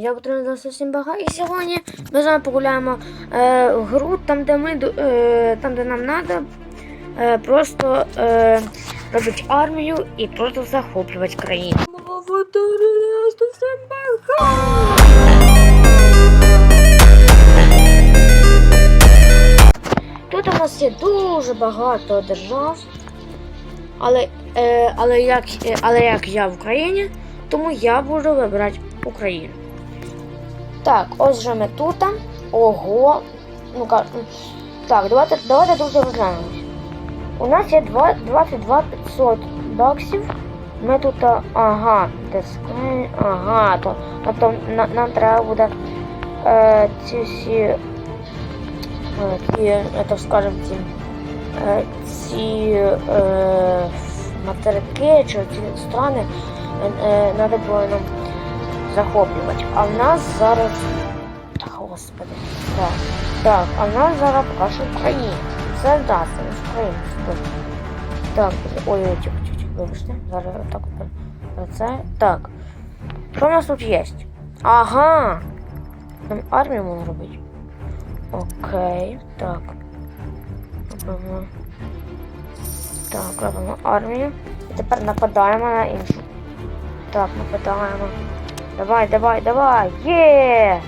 Я Патрона всім бага, і сьогодні ми з вами погуляємо е, в гру, там, де ми е, там, де нам треба е, просто е, робити армію і просто захоплювати країну. Тут у нас є дуже багато держав, але, е, але, як, е, але як я в Україні, тому я буду вибирати Україну. Так, ось же ми тут. Ого. Ну ка- Так, давайте, давайте дуже розглянемо. У нас є два- 22 500 баксів. Ми тут, ага, дисплей, ага, то, тобто на, нам треба буде е, ці всі, е, ці, е, так скажемо, ці, е, ці е, материки чи ці страни е, е, треба було нам захоплювати. А в нас зараз. Та господи. Так. Так, а в нас зараз поки що Україна. Це да, це не Україна. Стоп. Так, ой, ой, тихо, тихо, тихо, вибачте. Зараз так про, про це. Так. Що у нас тут є? Ага. Нам армію можна робити. Окей, так. Робимо. Так, робимо армію. І тепер нападаємо на іншу. Так, нападаємо. Давай, давай, давай! Є!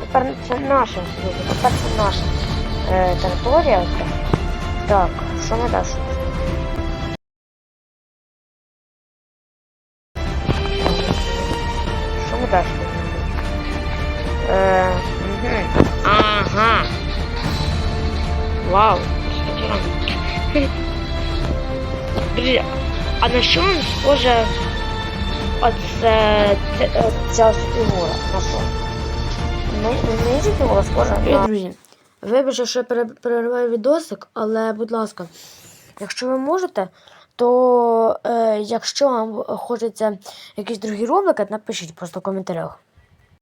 Тепер це наша, друзі, тепер це наша е, територія. Так, що ми далі? Що ми далі? Е, угу. Ага. Вау. Друзі, а на що нам схоже оце е, ця фігура? На що? Ну, мені ця фігура схожа на... Друзі, вибачте, що я пере- перериваю відосик, але, будь ласка, якщо ви можете, то е, якщо вам хочеться якісь другі ролики, напишіть просто в коментарях.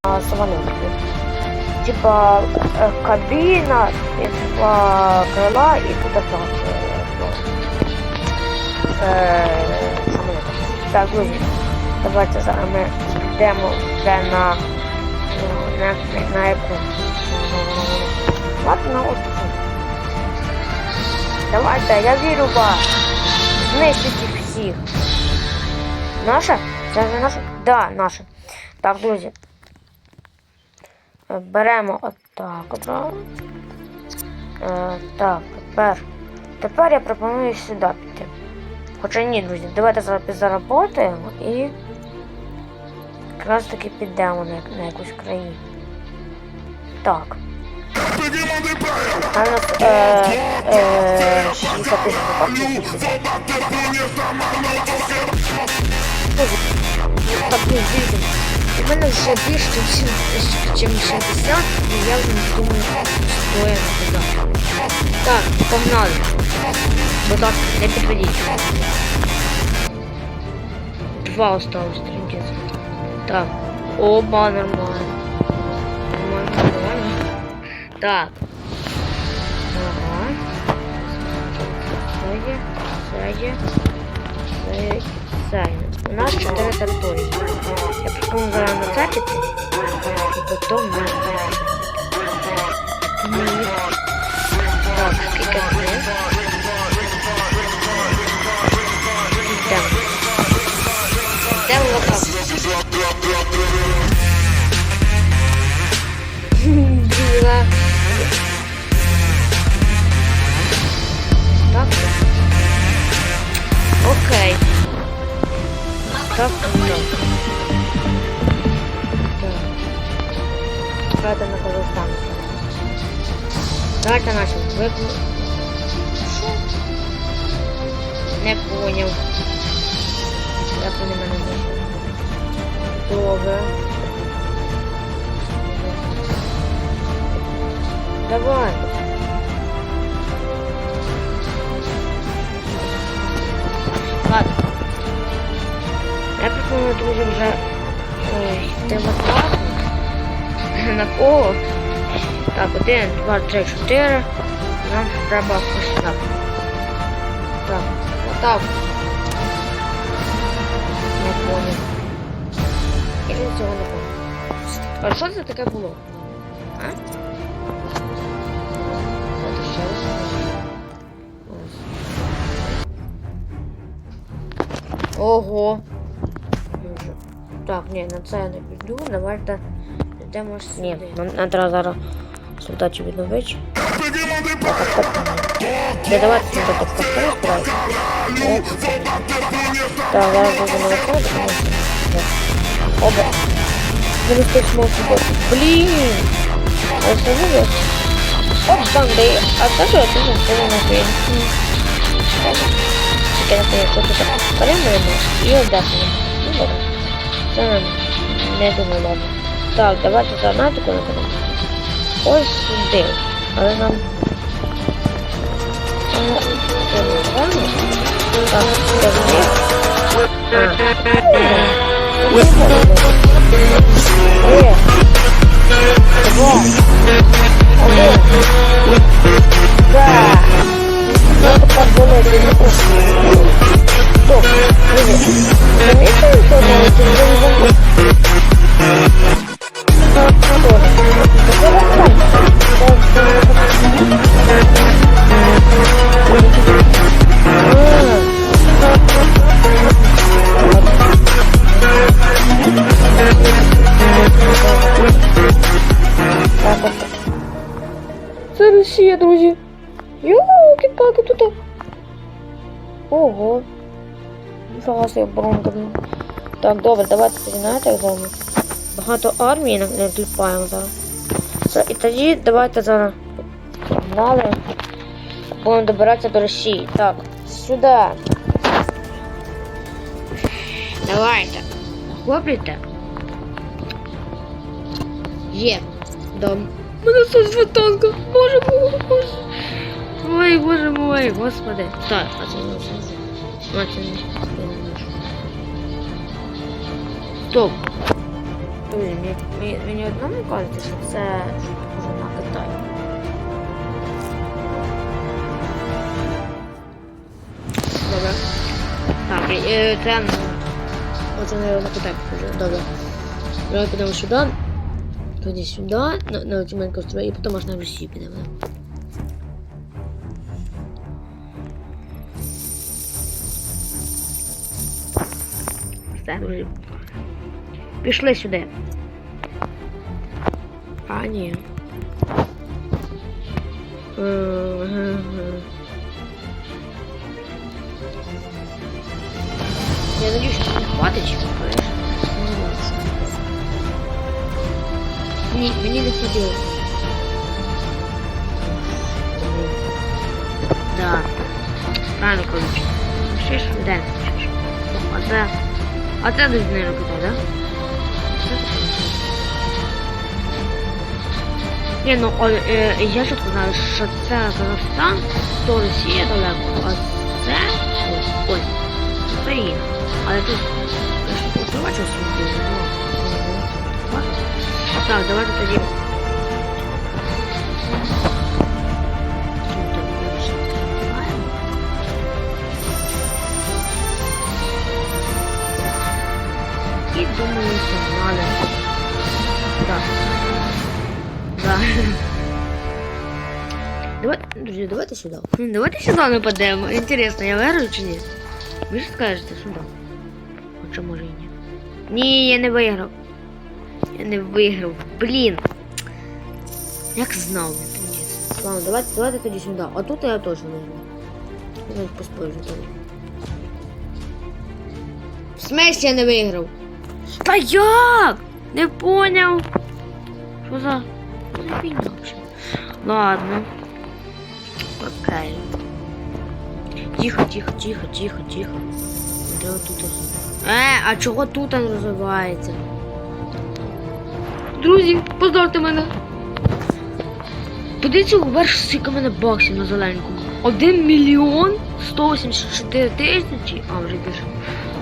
А, самоліт. Типа е, кабіна, і типа крила і тут так. Е. Так, друзі, давайте зараз ми йдемо вже на, ну, на, яку. Ладно, отпуск. Давайте, я вірю в вас. Знищить їх всіх. Наша? Це не наша? Да, наша. Так, друзі. Беремо отак. От, е, так, тепер. Тепер я пропоную сюди піти. Хоча ні, друзі, давайте зараз підзаработаємо і якраз таки підемо на, на якусь країну. Так. А нас е, е, 60 тисяч так, ну, у мене вже більше, ніж 60, і я вже не думаю, стоїть туди. Так, погнали. Будь ласка, не підведіть. Два осталось, трендец. Так. Оба, нормально. Нормально, нормально. Так. Ага. Це є, це є, це є, це є. У нас чотири території. Я пропоную зараз на це піти, і потім на це піти. Ні. Так, скільки Не вони мене знайшли. Добре. Давай. Ладно. Я пропоную друзі вже атаку. На кого? Так, один, два, три, чотири. Нам треба ось так. Так, отак. Не понял. він цього не помнив. А що це таке було? А? Давайте ще раз. Ого. Так, ні, на це я не піду. Давайте йдемо сюди. Ні, нам, нам треба зараз солдатів відновити. Так, Не давайте сюди так повторю, збирайте. Так, зараз будемо виходити. Оба. Вони хтось мов футболку. Блін! А що буде? Оп, там, де є. А це що? Це не це не фільм. Тільки не знаю, що тут перемоємо і обдахнемо. Ну, добре. Це не думаю, ладно. Так, давайте гранатику наберемо. Ось сюди. Але нам... Whip. Нифига себе бронка. Так, добре, давайте знаєте, як зробимо. Багато армії не, кліпаємо зараз. Все, і тоді давайте зараз погнали. Будемо добиратися до Росії. Так, сюди. Давайте. Хлопайте. Є. Дом. Мене це з танка. Боже мой, боже. Ой, боже мой, господи. Так, це це. А це не. Стоп. Друзі, мені, мені, одному кажеться, що це вже на Китай. Добре. Так, е, це... Оце, наверное, на Китай похоже. Добре. Давай підемо сюди. Тоді сюди, на, на цю маленьку і потім аж на Росію підемо. Все, друзі. Пішли сюди. А, ні. Е, Я надеюсь, что не хватить. Ні, мені не хватило. Да. Правильно коротше. Ще ж де? А це... А це десь не робити, да? Ні, ну о, е, я чітко знаю, що це Казахстан, то Росія далеко, а це ось, ось, Україна. Але тут я ж побачив ну, так, давайте тоді. Думаю, погнали. Так. Да. Давай, друзі, давайте сюди. Давайте сюди нападемо. Інтересно, я виграю чи ні? Ви ж скажете сюди. Хоча може і ні. Ні, я не виграв. Я не виграв. Блін. Як знав я. Ладно, давайте, давайте тоді сюди. А тут я точно виграв. Я поспорю. В смысле я не виграв? Та як? Не поняв. Що за... Що фігня вообще? Ладно. Окей. Тихо, тихо, тихо, тихо, тихо. Де тут? Е, а чого тут розвивається? Друзі, поздравте мене. Подивіться вверх, скільки мене баксів на зеленькому. 1 мільйон 184 тисячі. А, вже більше.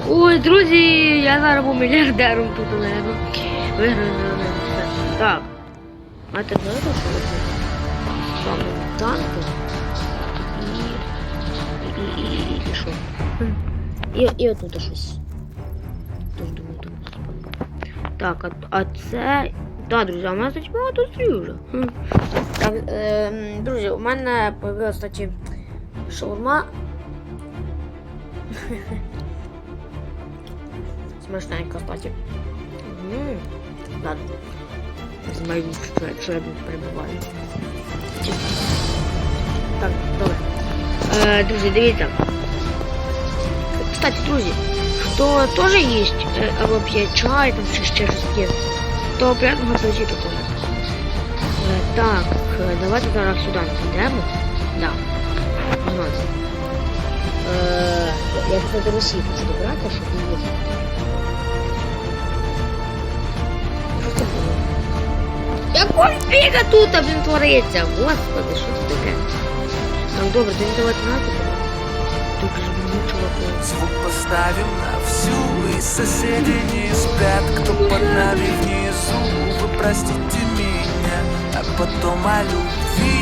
Ой, друзі, я зараз був мільярдером тут, наверное. Виграю на все. Так. А ти знаєте, що робити? Саме танки. І... І, і, і, і що? І, і отут щось. Тож думаю, там. Так, а, а це. Так, друзі, а у мене кстати, багато стрів вже. Хм. Так, е, м, друзі, у мене появилась, кстати, шаурма. Смачненько, кстати. Ладно. Знаю, що, я- тут перебуваю. Так, добре. Е, друзі, дивіться. Кстати, друзі, хто теж їсть е, або п'є чай, там чи ще щось є, то приємного апетиту теж. Е, так, е, давайте зараз сюди підемо. Да. У нас. Е, я кстати Росії хочу добрати, щоб не їсти. Якого фіга тут, а, блін, твориться? Господи, що це таке? Так, добре, тоді давайте нафіг. Тут же мені чуваку. Звук поставим на всю И соседи не спят Кто под нами внизу Вы простите меня А потом о любви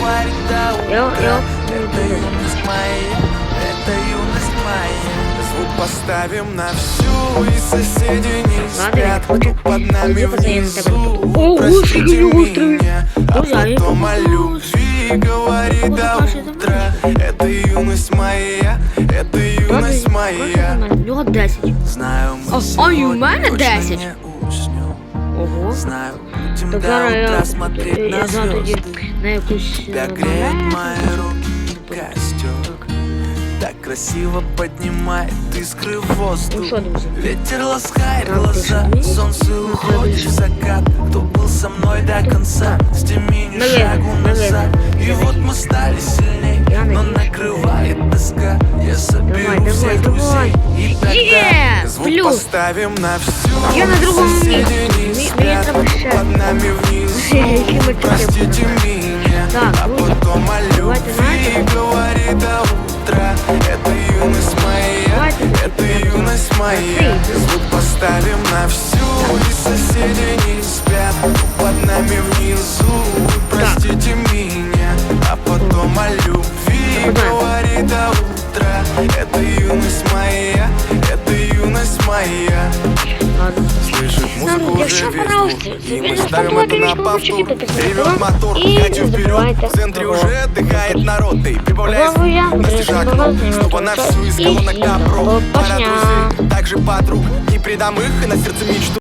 Говорит до Я- утра я- Это юность моя Это юность моя Звук поставим на всю И соседи не спят, кто под нами внизу? Простите меня, а потом о любви говори до утра. Это юность моя, это юность моя. Знаю, мы сегодня точно не Ого. Знаю, будем Тогда до утра смотреть на звезды Догреет мои руки костер так. Красиво поднимает искры в воздух? Ветер ласкает глаза. Солнце уходит в закат. Кто был со мной до конца С теми Наверное, шагу назад. И вот мы стали сильней Но накрывает тоска. Я соберу всех друзей. И тогда звук поставим на всю Я на другом месте. не Мне- ще. Под нами ми Простите меня Так, А друзі, потом о любви знаєте. говори до утра Это юность моя Это юность моя. Звук поставим на всю И соседи не спят. Под нами внизу Простите меня. А потом о любви Куда? говори до утра Это юность Музыку уже весь И мы ставим это на повтор Ревет мотор, катим вперед. В центре уже отдыхает народ Ты прибавляй звук, настежа окно Чтобы наш всю из колонок добро Пара друзей, также подруг Не предам их и на сердце мечту.